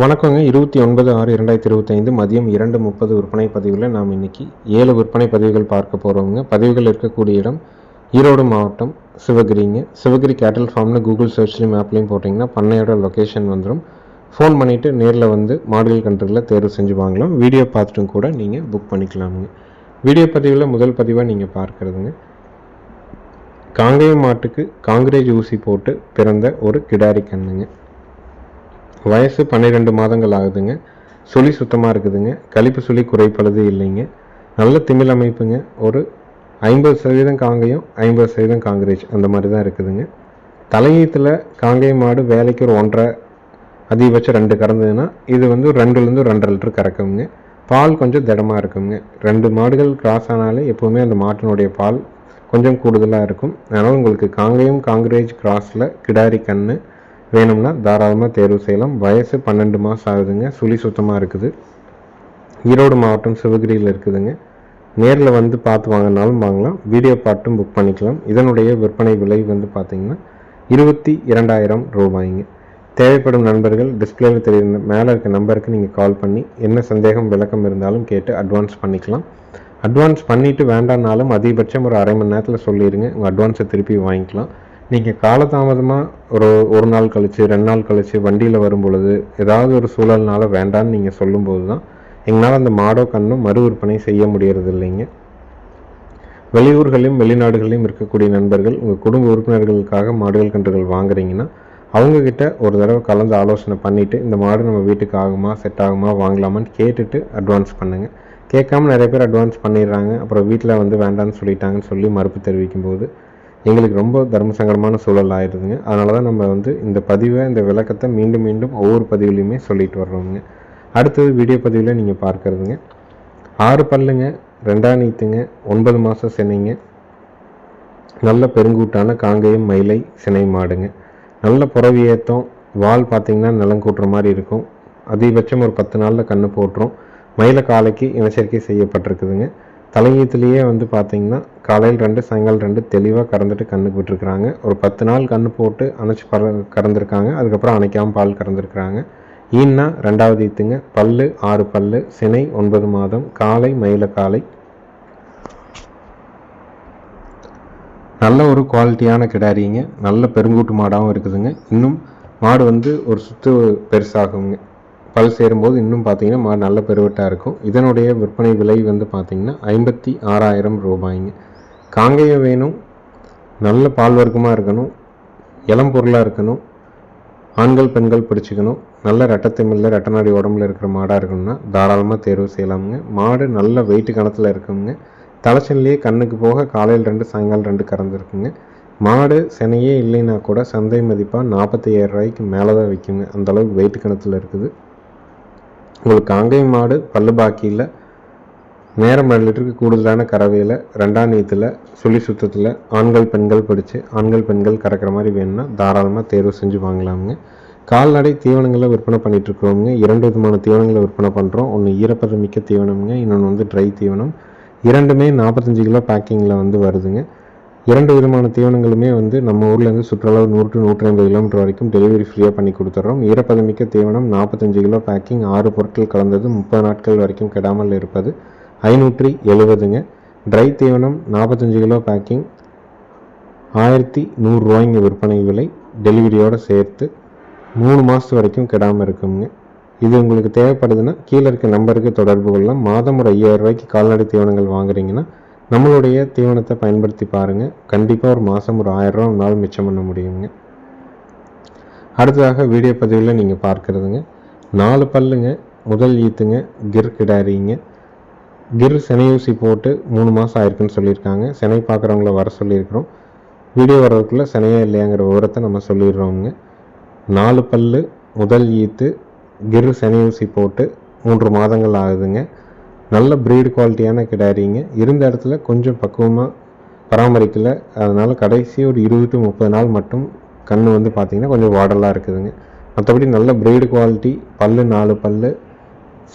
வணக்கங்க. இருபத்தி ஒன்பது ஆறு இரண்டாயிரத்தி இருபத்தைந்து மதியம் இரண்டு முப்பது விற்பனை பதிவில் நாம் இன்னைக்கு ஏழு விற்பனை பதிவுகள் பார்க்க போகிறோங்க பதிவுகள் இருக்கக்கூடிய இடம் ஈரோடு மாவட்டம் சிவகிரிங்க. சிவகிரி கேட்டல் ஃபார்ம்னு கூகுள் சர்ச்லேயும் மேப்லேயும் போட்டிங்கன்னா பண்ணையோட லொக்கேஷன் வந்துடும் ஃபோன் பண்ணிவிட்டு நேரில் வந்து மாடுகள் கண்ட்ரியில் தேர்வு செஞ்சு வாங்கலாம். வீடியோ பார்த்துட்டும் கூட நீங்கள் புக் பண்ணிக்கலாமுங்க. வீடியோ பதிவில் முதல் பதிவாக நீங்கள் பார்க்குறதுங்க. காங்கேயம் மாட்டுக்கு காங்கிரேஜ் ஊசி போட்டு பிறந்த ஒரு கிடாரி கண்ணுங்க. வயசு பன்னிரெண்டு மாதங்கள் ஆகுதுங்க. சுழி சுத்தமாக இருக்குதுங்க. கழிப்பு சுழி குறைப்பளது இல்லைங்க. நல்ல திமிழ் அமைப்புங்க. ஒரு ஐம்பது சதவீதம் காங்கேயம் ஐம்பது சதவீதம் காங்கிரேஜ் அந்த மாதிரி தான் இருக்குதுங்க. தலையீத்தில் காங்கேயம் மாடு வேலைக்கு ஒரு ஒன்றரை அதிகபட்சம் ரெண்டு கறந்ததுன்னா இது வந்து ரெண்டுலேருந்து ரெண்டரை லிட்டர் கறக்குங்க. பால் கொஞ்சம் திடமாக இருக்குங்க. ரெண்டு மாடுகள் கிராஸ் ஆனாலே எப்போவுமே அந்த மாட்டினுடைய பால் கொஞ்சம் கூடுதலாக இருக்கும். அதனால் உங்களுக்கு காங்கேயம் காங்கிரேஜ் கிராஸில் கிடாரி கன்று வேணும்னா தாராளமாக தேர்வு செய்யலாம். வயசு பன்னெண்டு மாதம் ஆகுதுங்க. சுழி சுத்தமாக இருக்குது. ஈரோடு மாவட்டம் சிவகிரியில் இருக்குதுங்க. நேரில் வந்து பார்த்து வாங்கினாலும் வாங்கலாம். வீடியோ பார்ட்டும் புக் பண்ணிக்கலாம். இதனுடைய விற்பனை விலை வந்து பார்த்திங்கன்னா இருபத்தி இரண்டாயிரம் ரூபாய்ங்க. தேவைப்படும் நண்பர்கள் டிஸ்பிளேல தெரியுற மேலே இருக்க நம்பருக்கு நீங்கள் கால் பண்ணி என்ன சந்தேகம் விளக்கம் இருந்தாலும் கேட்டு அட்வான்ஸ் பண்ணிக்கலாம். அட்வான்ஸ் பண்ணிவிட்டு வேண்டாம்னாலும் அதிகபட்சம் ஒரு அரை மணி நேரத்தில் சொல்லிடுங்க உங்கள் அட்வான்ஸை திருப்பி வாங்கிக்கலாம். நீங்கள் காலதாமதமாக ஒரு ஒரு நாள் கழித்து ரெண்டு நாள் கழித்து வண்டியில் வரும் பொழுது ஏதாவது ஒரு சூழல்னால வேண்டான்னு நீங்கள் சொல்லும்போது தான் எங்களால் அந்த மாடோ கண்ணும் மறு விற்பனை செய்ய முடியறது இல்லைங்க. வெளியூர்களையும் வெளிநாடுகளிலும் இருக்கக்கூடிய நண்பர்கள் உங்கள் குடும்ப உறுப்பினர்களுக்காக மாடுகள் கன்றுகள் வாங்குறீங்கன்னா அவங்கக்கிட்ட ஒரு தடவை கலந்து ஆலோசனை பண்ணிவிட்டு இந்த மாடு நம்ம வீட்டுக்கு ஆகுமா செட் ஆகுமா வாங்கலாமான்னு கேட்டுட்டு அட்வான்ஸ் பண்ணுங்கள் கேட்காம நிறைய பேர் அட்வான்ஸ் பண்ணிடுறாங்க. அப்புறம் வீட்டில் வந்து வேண்டான்னு சொல்லிட்டாங்கன்னு சொல்லி மறுப்பு தெரிவிக்கும் போது எங்களுக்கு ரொம்ப தர்ம சங்கடமான சூழல் ஆயிடுதுங்க அதனால தான் நம்ம வந்து இந்த பதிவை இந்த விளக்கத்தை மீண்டும் மீண்டும் ஒவ்வொரு பதிவுலையுமே சொல்லிட்டு வர்றோங்க அடுத்தது வீடியோ பதிவில் நீங்கள் பார்க்குறதுங்க. ஆறு பல்லுங்க ரெண்டாம் நீத்துங்க ஒன்பது மாதம் சினைங்க நல்ல பெருங்கூட்டான காங்கேயம் மயிலை சினை மாடுங்க. நல்ல புறவியேத்தம் வால் பார்த்திங்கன்னா நிலங்கூட்டுற மாதிரி இருக்கும். அதிகபட்சம் ஒரு பத்து நாளில் கன்று போட்டுரும். மயில காலைக்கு இனச்சேர்க்கை செய்யப்பட்டிருக்குதுங்க. தலையீத்துலேயே வந்து பார்த்திங்கன்னா காலையில் ரெண்டு சாயங்காலம் ரெண்டு தெளிவாக கறந்துட்டு கண்ணுக்கு விட்டுருக்குறாங்க ஒரு பத்து நாள் கன்று போட்டு அணைச்சி பற கறந்துருக்காங்க. அதுக்கப்புறம் அணைக்காமல் பால் கறந்துருக்குறாங்க. ஈன்னா ரெண்டாவது ஈத்துங்க. பல்லு ஆறு பல்லு சினை ஒன்பது மாதம் காலை மயில காலை. நல்ல ஒரு குவாலிட்டியான கிடாரிங்க. நல்ல பெருங்கூட்டு மாடாகவும் இருக்குதுங்க. இன்னும் மாடு வந்து ஒரு சுற்று பெருசாகுங்க. பல் சேரும்போது இன்னும் பார்த்தீங்கன்னா மாடு நல்ல பெருவட்டாக இருக்கும். இதனுடைய விற்பனை விலை வந்து பார்த்திங்கன்னா ஐம்பத்தி ஆறாயிரம் ரூபாய்ங்க. காங்கேயம் வேணும். நல்ல பால் வர்க்கமாக இருக்கணும். இளம் பொருளாக இருக்கணும். ஆண்கள் பெண்கள் பிடிச்சிக்கணும். நல்ல ரெட்டத்தமிழில் ரெட்டநாடி உடம்புல இருக்கிற மாடாக இருக்கணும்னா தாராளமாக தேர்வு செய்யலாமுங்க. மாடு நல்ல வெயிட்டு கணத்தில் இருக்குங்க. தலைச்சல்லையே கண்ணுக்கு போக காலையில் ரெண்டு சாயங்காலம் ரெண்டு கறந்துருக்குங்க. மாடு செனையே இல்லைன்னா கூட சந்தை மதிப்பாக நாற்பத்தி ஏழு ரூபாய்க்கு மேலே தான் விற்குங்க அந்தளவுக்கு வெயிட்டு கணத்தில் இருக்குது. உங்களுக்கு காங்கை மாடு பல்லு பாக்கியில் நேரம் ரெண்டு லிட்டருக்கு கூடுதலான கறவையில் ரெண்டாம் நீத்தில் சுழி சுத்தத்தில் ஆண்கள் பெண்கள் படித்து ஆண்கள் பெண்கள் கறக்கிற மாதிரி வேணும்னா தாராளமாக தேர்வு செஞ்சு வாங்கலாமுங்க. கால்நடை தீவனங்களை விற்பனை பண்ணிகிட்ருக்கிறோங்க இரண்டு விதமான தீவனங்களை விற்பனை பண்ணுறோம் ஒன்று ஈரப்பதம் மிக்க தீவனம்ங்க இன்னொன்று வந்து ட்ரை தீவனம். இரண்டுமே நாற்பத்தஞ்சு கிலோ பேக்கிங்கில் வந்து வருதுங்க. இரண்டு விதமான தீவனங்களுமே வந்து நம்ம ஊர்லேருந்து சுற்றளவு நூறு டு நூற்றி ஐம்பது கிலோமீட்டர் வரைக்கும் டெலிவரி ஃப்ரீயாக பண்ணி கொடுத்துட்றோம் ஈரப்பதமிக்க தீவனம் நாற்பத்தஞ்சு கிலோ பேக்கிங் ஆறு பொருட்கள் கலந்தது முப்பது நாட்கள் வரைக்கும் கெடாமல் இருப்பது. ஐநூற்றி எழுபதுங்க ட்ரை தீவனம் நாற்பத்தஞ்சு கிலோ பேக்கிங் ஆயிரத்தி நூறுரூவாய்ங்க விற்பனை விலை. டெலிவரியோடு சேர்த்து மூணு மாதத்து வரைக்கும் கெடாமல் இருக்குங்க. இது உங்களுக்கு தேவைப்படுதுன்னா கீழே இருக்க நம்பருக்கு தொடர்பு கொள்ளலாம். மாதம் ஒரு ஐயாயிரம் ரூபாய்க்கு கால்நடை தீவனங்கள் வாங்குறீங்கன்னா நம்மளுடைய தீவனத்தை பயன்படுத்தி பாருங்கள் கண்டிப்பாக ஒரு மாதம் ஒரு ஆயிரரூவா நாள் மிச்சம் பண்ண முடியுங்க. அடுத்ததாக வீடியோ பதிவில் நீங்கள் பார்க்குறதுங்க. நாலு பல்லுங்க முதல் ஈத்துங்க கிர் கிடாரிங்க கிர் செனையூசி போட்டு மூணு மாதம் ஆயிருக்குன்னு சொல்லியிருக்காங்க. செனை பார்க்குறவங்கள வர சொல்லியிருக்கிறோம். வீடியோ வர்றதுக்குள்ளே செனையா இல்லையாங்கிற விவரத்தை நம்ம சொல்லிடுறோங்க நாலு பல்லு முதல் ஈத்து கிர் செனையூசி போட்டு மூன்று மாதங்கள் ஆகுதுங்க. நல்ல ப்ரீடு குவாலிட்டியான கிடாரிங்க. இருந்த இடத்துல கொஞ்சம் பக்குவமாக பராமரிக்கல. அதனால் கடைசி ஒரு இருபது டு முப்பது நாள் மட்டும் கண் வந்து பார்த்திங்கன்னா கொஞ்சம் வாடலாக இருக்குதுங்க. மற்றபடி நல்ல ப்ரீடு குவாலிட்டி பல்லு நாலு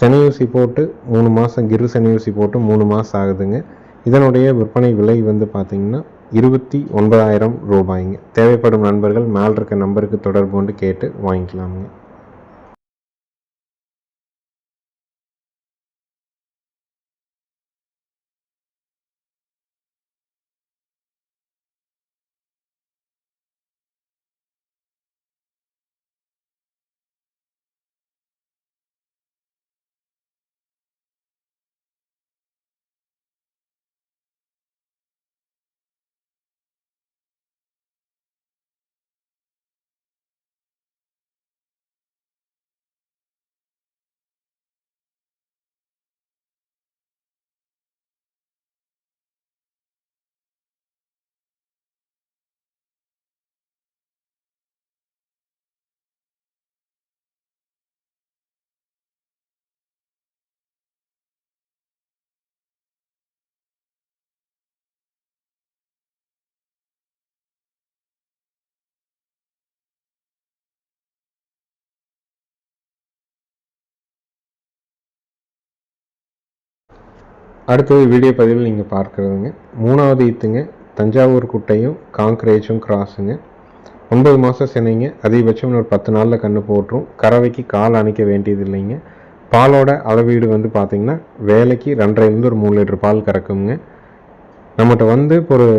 பல்லு சனியூசி போட்டு மூணு மாதம் கிரு சனியூசி போட்டு மூணு மாதம் ஆகுதுங்க. இதனுடைய விற்பனை விலை வந்து பார்த்திங்கன்னா இருபத்தி ஒன்பதாயிரம் ரூபாய்ங்க. தேவைப்படும் நண்பர்கள் மேல் இருக்க நம்பருக்கு தொடர்பு கொண்டு கேட்டு வாங்கிக்கலாமுங்க. அடுத்தது வீடியோ பதிவில் நீங்கள் பார்க்குறதுங்க. மூணாவது ஈத்துங்க தஞ்சாவூர் குட்டையும் காங்க்ரேஜும் கிராஸுங்க. ஒன்பது மாதம் சென்னைங்க அதிகபட்சம் ஒரு பத்து நாளில் கன்று போட்டுரும். கறவைக்கு கால் அணைக்க வேண்டியது இல்லைங்க. பாலோட அளவீடு வந்து பார்த்திங்கன்னா வேலைக்கு ரெண்டரைலேருந்து ஒரு மூணு லிட்டர் பால் கறக்குங்க. நம்மகிட்ட வந்து இப்போ ஒரு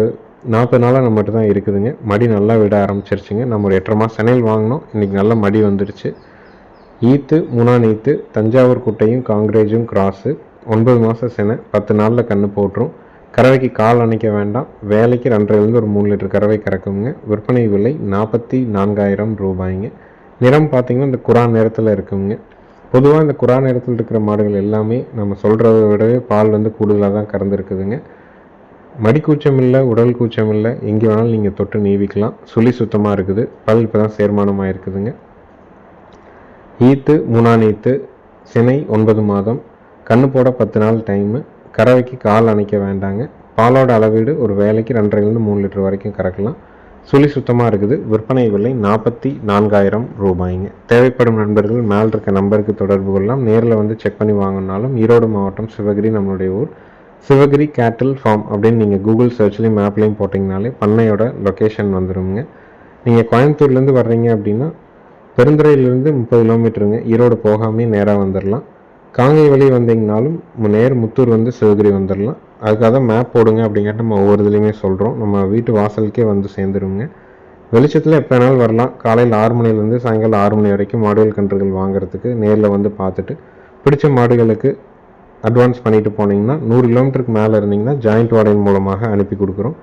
நாற்பது நாளாக நம்மகிட்ட தான் இருக்குதுங்க. மடி நல்லா விட ஆரம்பிச்சிருச்சுங்க. நம்ம ஒரு எட்டரை மாதம் சென்னையில் வாங்கினோம். இன்றைக்கி நல்லா மடி வந்துருச்சு. ஈத்து முனான் ஈத்து தஞ்சாவூர் குட்டையும் காங்கிரேஜும் கிராஸு. ஒன்பது மாதம் செனை பத்து நாளில் கன்று போட்டுரும். கறவைக்கு கால் அணைக்க வேண்டாம். வேலைக்கு ரெண்டரைலேருந்து ஒரு மூணு லிட்டர் கறவை கறக்குங்க. விற்பனை விலை நாற்பத்தி நான்காயிரம் ரூபாய்ங்க. நிறம் பார்த்திங்கன்னா இந்த குரான் நேரத்தில் இருக்குங்க. பொதுவாக இந்த குரான் நேரத்தில் இருக்கிற மாடுகள் எல்லாமே நம்ம சொல்கிறத விடவே பால் வந்து கூடுதலாக தான் கறந்துருக்குதுங்க. மடி கூச்சம் இல்லை உடல் கூச்சம் இல்லை எங்கே வேணாலும் நீங்கள் தொட்டு நீவிக்கலாம். சுழி சுத்தமாக இருக்குது. பல் இப்போ தான் சேர்மானமாக இருக்குதுங்க ஈத்து மூணாம் ஈத்து சினை ஒன்பது மாதம். கண்ணு போட பத்து நாள் டைமு கறவைக்கு கால் அணைக்க வேண்டாங்க. பாலோட அளவீடு ஒரு வேலைக்கு ரெண்டரைலேருந்து மூணு லிட்டர் வரைக்கும் கறக்கலாம். சுழி சுத்தமாக இருக்குது. விற்பனை விலை நாற்பத்தி நான்காயிரம் ரூபாய்ங்க. தேவைப்படும் நண்பர்கள் மேல் இருக்க நம்பருக்கு தொடர்பு கொள்ளலாம். நேரில் வந்து செக் பண்ணி வாங்கினாலும் ஈரோடு மாவட்டம் சிவகிரி நம்மளுடைய ஊர். சிவகிரி கேட்டில் ஃபார்ம் அப்படின்னு நீங்கள் கூகுள் சர்ச்லேயும் மேப்லேயும் போட்டிங்கனாலே பண்ணையோட லொக்கேஷன் வந்துடுங்க நீங்கள் கோயம்புத்தூர்லேருந்து வர்றீங்க அப்படின்னா பெருந்துறையிலேருந்து முப்பது கிலோமீட்டருங்க ஈரோடு போகாமே நேராக வந்துடலாம் காங்கை வழி வந்தீங்கனாலும் நேர் முத்தூர் வந்து சிவகிரி வந்துடலாம் அதுக்காக தான் மேப் போடுங்க அப்படிங்கிறது நம்ம ஒவ்வொரு இதுலேயுமே சொல்கிறோம் நம்ம வீட்டு வாசலுக்கே வந்து சேர்ந்துருவோங்க வெளிச்சத்தில் எப்போ வேணாலும் வரலாம். காலையில் ஆறு மணிலேருந்து சாயங்காலம் ஆறு மணி வரைக்கும் மாடுகள் கன்றுகள் வாங்குறதுக்கு நேரில் வந்து பார்த்துட்டு பிடிச்ச மாடுகளுக்கு அட்வான்ஸ் பண்ணிட்டு போனீங்கன்னா நூறு கிலோமீட்டருக்கு மேலே இருந்தீங்கன்னா ஜாயிண்ட் வாடகை மூலமாக அனுப்பி கொடுக்குறோம்.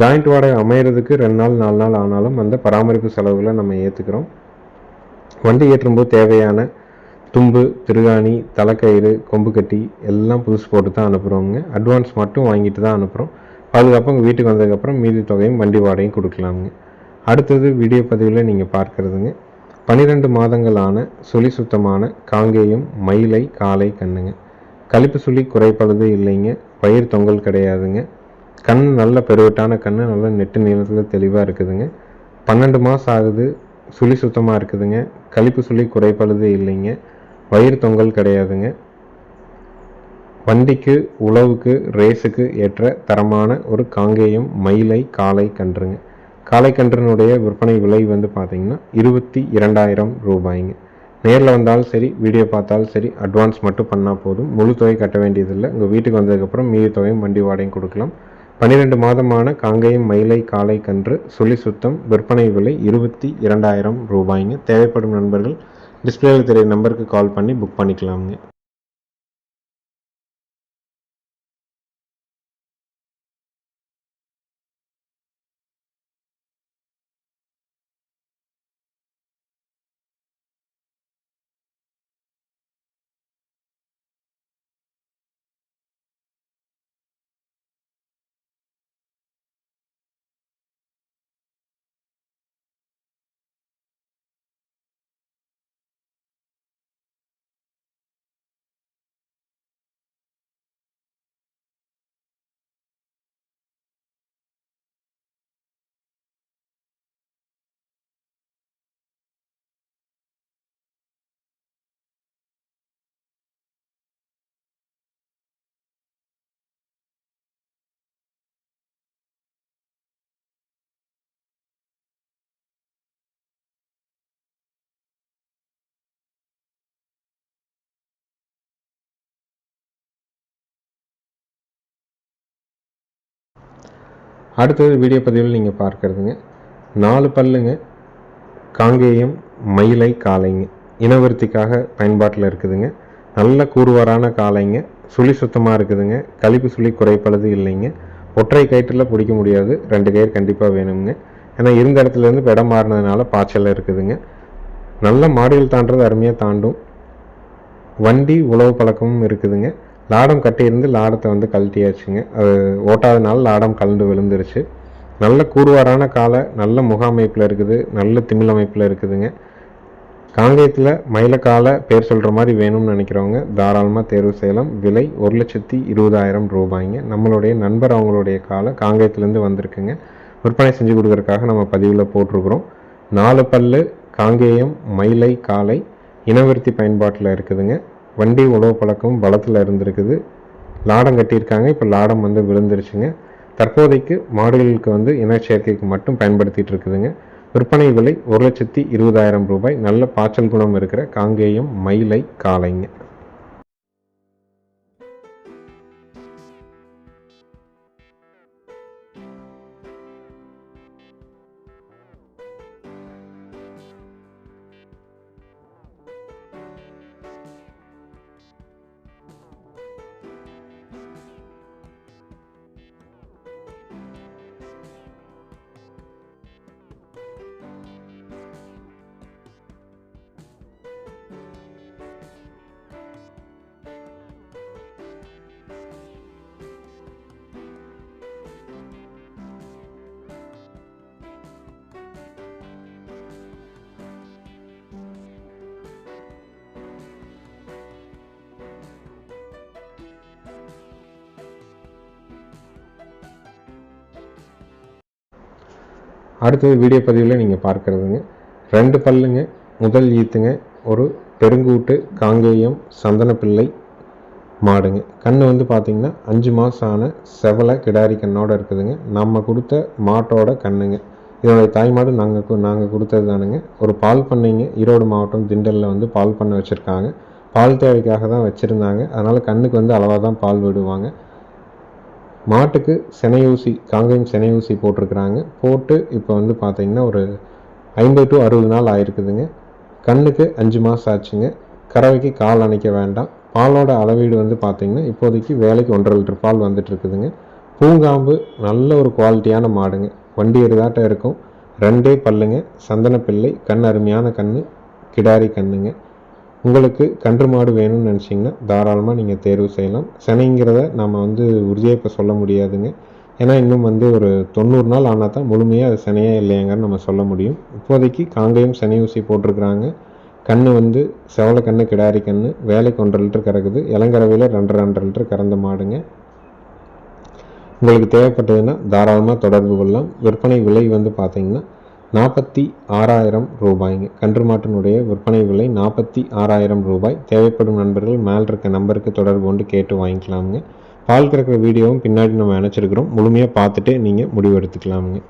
ஜாயிண்ட் வாடகை அமையிறதுக்கு ரெண்டு நாள் நாலு நாள் ஆனாலும் அந்த பராமரிப்பு செலவுகளை நம்ம ஏற்றுக்கிறோம் வண்டி ஏற்றும்போது தேவையான தும்பு திருகாணி தலைக்கயிறு கொம்பு கட்டி எல்லாம் புதுசு போட்டு தான் அனுப்புகிறோங்க அட்வான்ஸ் மட்டும் வாங்கிட்டு தான் அனுப்புகிறோம் பாதுகாப்பாக உங்கள் வீட்டுக்கு வந்ததுக்கப்புறம் மீதி தொகையும் வண்டி வாடகையும் கொடுக்கலாமுங்க. அடுத்தது வீடியோ பதிவில் நீங்கள் பார்க்குறதுங்க. பன்னிரெண்டு மாதங்களான சுழி சுத்தமான காங்கேயம் மயிலை காலை கண்ணுங்க. கழிப்பு சுழி குறைப்பழுது இல்லைங்க. பயிர் தொங்கல் கிடையாதுங்க. கண் நல்ல பெருவட்டான கண் நல்ல நெட்டு நீளத்தில் தெளிவாக இருக்குதுங்க. பன்னெண்டு மாதம் ஆகுது சுழி சுத்தமாக இருக்குதுங்க. கழிப்பு சுழி குறைப்பதே இல்லைங்க. வயிறு தொங்கல் கிடையாதுங்க. வண்டிக்கு உழவுக்கு ரேஸுக்கு ஏற்ற தரமான ஒரு காங்கேயம் மயிலை காலை கன்றுங்க. காளை கன்றினுடைய விற்பனை விலை வந்து பார்த்தீங்கன்னா இருபத்தி இரண்டாயிரம் ரூபாய்ங்க. நேரில் வந்தாலும் சரி வீடியோ பார்த்தாலும் சரி அட்வான்ஸ் மட்டும் பண்ணால் போதும். முழு தொகை கட்ட வேண்டியதில்லை. உங்கள் வீட்டுக்கு வந்ததுக்கப்புறம் மீதி தொகையும் வண்டி வாடகையும் கொடுக்கலாம். பன்னிரெண்டு மாதமான காங்கேயம் மயிலை காலை கன்று சுழி சுத்தம் விற்பனை விலை இருபத்தி இரண்டாயிரம் ரூபாய்ங்க. தேவைப்படும் நண்பர்கள் டிஸ்பிளேல தெரிய நம்பருக்கு கால் பண்ணி புக் பண்ணிக்கலாமுங்க. அடுத்தது வீடியோ பதிவில் நீங்கள் பார்க்குறதுங்க. நாலு பல்லுங்க. காங்கேயம் மயிலை காளைங்க. இனவருத்திக்காக பயன்பாட்டில் இருக்குதுங்க. நல்ல கூறுவாரான காளைங்க. சுழி சுத்தமாக இருக்குதுங்க. கழிப்பு சுழி குறைப்பளது இல்லைங்க. ஒற்றை கயிற்றில் பிடிக்க முடியாது. ரெண்டு கயிறு கண்டிப்பாக வேணுங்க. ஏன்னா இருந்த இடத்துலேருந்து இடம் மாறினதுனால பாய்ச்சல் இருக்குதுங்க. நல்ல மாடியில் தாண்டது அருமையாக தாண்டும். வண்டி உழவு பழக்கமும் இருக்குதுங்க. லாடம் கட்டியிருந்து லாடத்தை வந்து கழட்டியாச்சுங்க. அது ஓட்டாதனால லாடம் கலந்து விழுந்துருச்சு. நல்ல கூடுவாரான காலை நல்ல முகாமைப்பில் இருக்குது நல்ல திமிழ் அமைப்பில் இருக்குதுங்க. காங்கேயத்தில் மயிலக்காலை பேர் சொல்கிற மாதிரி வேணும்னு நினைக்கிறவங்க தாராளமாக தேர்வு செய்யலாம். விலை ஒரு லட்சத்தி இருபதாயிரம் ரூபாய்ங்க. நம்மளுடைய நண்பர் அவங்களுடைய காலை காங்கேயத்துலேருந்து வந்திருக்குங்க. விற்பனை செஞ்சு கொடுக்குறதுக்காக நம்ம பதிவில் போட்டிருக்கிறோம். நாலு பல்லு காங்கேயம் மயிலை காலை இனவிருத்தி பயன்பாட்டில் இருக்குதுங்க. வண்டி உழவு பழக்கம் பலத்தில் இருந்திருக்குது. லாடம் கட்டியிருக்காங்க. இப்போ லாடம் வந்து விழுந்துருச்சுங்க. தற்போதைக்கு மாடுகளுக்கு வந்து இனச்சேர்க்கைக்கு மட்டும் பயன்படுத்திகிட்டு இருக்குதுங்க விற்பனை விலை ஒரு லட்சத்தி இருபதாயிரம் ரூபாய். நல்ல பாய்ச்சல் குணம் இருக்கிற காங்கேயம் மயிலை காளைங்க. அடுத்தது வீடியோ பதிவில் நீங்கள் பார்க்குறதுங்க. ரெண்டு பல்லுங்க முதல் ஈத்துங்க. ஒரு பெருங்கூட்டு காங்கேயம் சந்தனப்பிள்ளை மாடுங்க. கண் வந்து பார்த்திங்கன்னா அஞ்சு மாதம் ஆன செவலை கிடாரி கண்ணோடு இருக்குதுங்க. நம்ம கொடுத்த மாட்டோட கண்ணுங்க. இதோடைய தாய் மாடு நாங்கள் நாங்கள் கொடுத்தது தானுங்க. ஒரு பால் பண்ணைங்க ஈரோடு மாவட்டம் திண்டலில் வந்து பால் பண்ணை வச்சுருக்காங்க. பால் தேவைக்காக தான் வச்சுருந்தாங்க. அதனால் கண்ணுக்கு வந்து அளவாக தான் பால் விடுவாங்க. மாட்டுக்கு செனையூசி காங்கேயம் செனையூசி போட்டிருக்கிறாங்க. போட்டு இப்போ வந்து பார்த்தீங்கன்னா ஒரு ஐம்பது டு அறுபது நாள் ஆயிருக்குதுங்க. கண்ணுக்கு அஞ்சு மாதம் ஆச்சுங்க. கறவைக்கு கால் அணைக்க வேண்டாம். பாலோட அளவீடு வந்து பார்த்திங்கன்னா இப்போதைக்கு வேலைக்கு ஒன்றரை லிட்டர் பால் வந்துட்டுருக்குதுங்க. பூங்காம்பு நல்ல ஒரு குவாலிட்டியான மாடுங்க. வண்டி எருதாட்டம் இருக்கும். ரெண்டே பல்லுங்க. சந்தனப்பிள்ளை கண் அருமையான கண் கிடாரி கண்ணுங்க. உங்களுக்கு கன்று மாடு வேணும்னு நினச்சிங்கன்னா தாராளமாக நீங்கள் தேர்வு செய்யலாம். சினைங்கிறத நம்ம வந்து உறுதியாக இப்போ சொல்ல முடியாதுங்க. ஏன்னா இன்னும் வந்து ஒரு தொண்ணூறு நாள் ஆனால் தான் முழுமையாக அது சனியாக இல்லையாங்கன்னு நம்ம சொல்ல முடியும். இப்போதைக்கு காங்கேயம் சனி ஊசி போட்டிருக்கிறாங்க. கண் வந்து செவலை கண்ணு கிடாரி கண் வேலைக்கு ஒன்றரை லிட்டர் கறக்குது. இளங்கரவையில் ரெண்டரை ரெண்டரை லிட்டர் கறந்த மாடுங்க. உங்களுக்கு தேவைப்பட்டதுன்னா தாராளமாக தொடர்பு கொள்ளலாம். விற்பனை விலை வந்து பார்த்திங்கன்னா நாற்பத்தி ஆறாயிரம் ரூபாய்ங்க கன்று மாட்டினுடைய விற்பனை விலை நாற்பத்தி ஆறாயிரம் ரூபாய். தேவைப்படும் நண்பர்கள் மேல் இருக்க நம்பருக்கு தொடர்பு கொண்டு கேட்டு வாங்கிக்கலாமுங்க. பால் கறக்கிற வீடியோவும் பின்னாடி நம்ம நினச்சிருக்கிறோம் முழுமையாக பார்த்துட்டு நீங்கள் முடிவு எடுத்துக்கலாமுங்க.